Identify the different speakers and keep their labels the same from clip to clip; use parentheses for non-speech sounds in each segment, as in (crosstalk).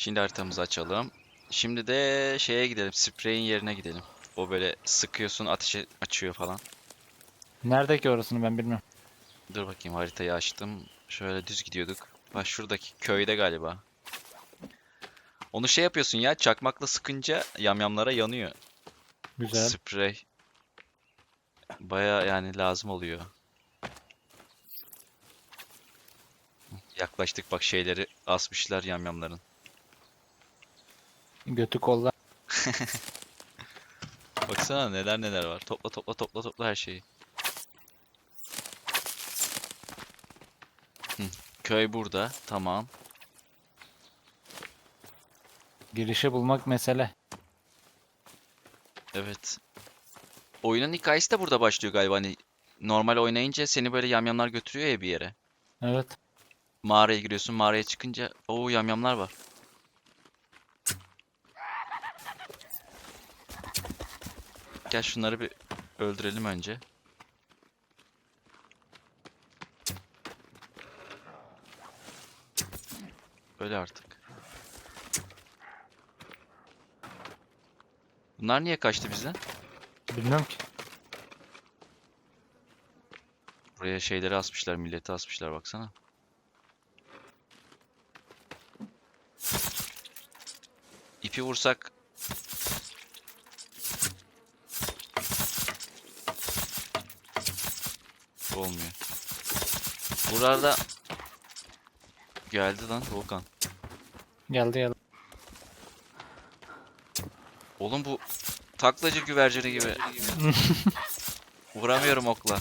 Speaker 1: Şimdi haritamızı açalım. Şimdi de şeye gidelim. Spreyin yerine gidelim. O böyle sıkıyorsun ateşe açıyor falan.
Speaker 2: Nerede ki orasını ben bilmiyorum.
Speaker 1: Dur bakayım haritayı açtım. Şöyle düz gidiyorduk. Bak şuradaki köyde galiba. Onu şey yapıyorsun ya çakmakla sıkınca yamyamlara yanıyor.
Speaker 2: Güzel.
Speaker 1: Sprey. Baya yani lazım oluyor. Yaklaştık bak şeyleri asmışlar yamyamların.
Speaker 2: Götü kolla. (laughs)
Speaker 1: Baksana neler neler var. Topla topla topla topla her şeyi. Hı, Köy burada. Tamam.
Speaker 2: Girişi bulmak mesele.
Speaker 1: Evet. Oyunun hikayesi de burada başlıyor galiba. Hani normal oynayınca seni böyle yamyamlar götürüyor ya bir yere.
Speaker 2: Evet.
Speaker 1: Mağaraya giriyorsun. Mağaraya çıkınca o yamyamlar var. Gel şunları bir öldürelim önce. Öyle artık. Bunlar niye kaçtı bizden?
Speaker 2: Bilmiyorum ki.
Speaker 1: Buraya şeyleri asmışlar, milleti asmışlar baksana. İpi vursak olmuyor. Burada geldi lan Volkan.
Speaker 2: Geldi geldi.
Speaker 1: Oğlum bu taklacı güvercini gibi. (laughs) Vuramıyorum okla.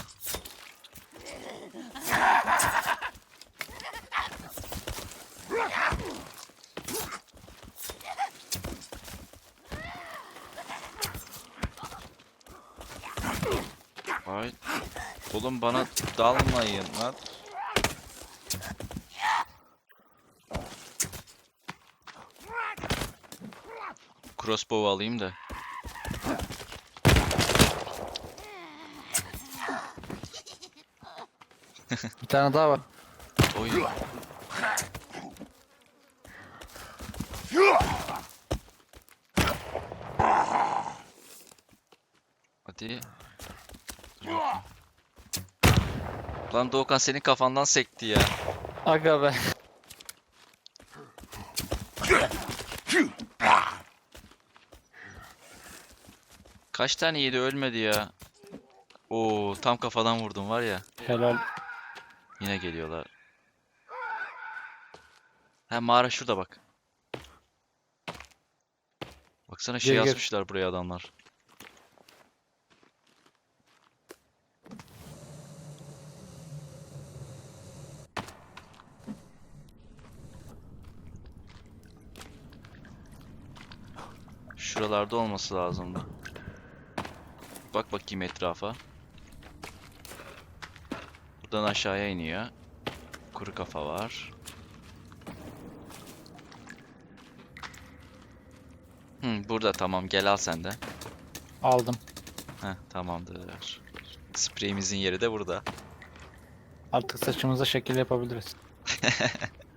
Speaker 1: Ay. Oğlum bana dalmayın lan. Crossbow alayım da.
Speaker 2: Bir tane daha var.
Speaker 1: Oy. Hadi. Lan Doğukan senin kafandan sekti ya.
Speaker 2: Aga be.
Speaker 1: Kaç tane yedi ölmedi ya. Oo tam kafadan vurdum var ya.
Speaker 2: Helal.
Speaker 1: Yine geliyorlar. Ha mağara şurada bak. Baksana şey
Speaker 2: Gel, gel.
Speaker 1: yazmışlar buraya adamlar. Şuralarda olması lazımdı. Bak bakayım etrafa. Buradan aşağıya iniyor. Kuru kafa var. Hı, burada tamam gel al sen de.
Speaker 2: Aldım.
Speaker 1: Heh, tamamdır. Spreyimizin yeri de burada.
Speaker 2: Artık saçımıza şekil yapabiliriz. (laughs)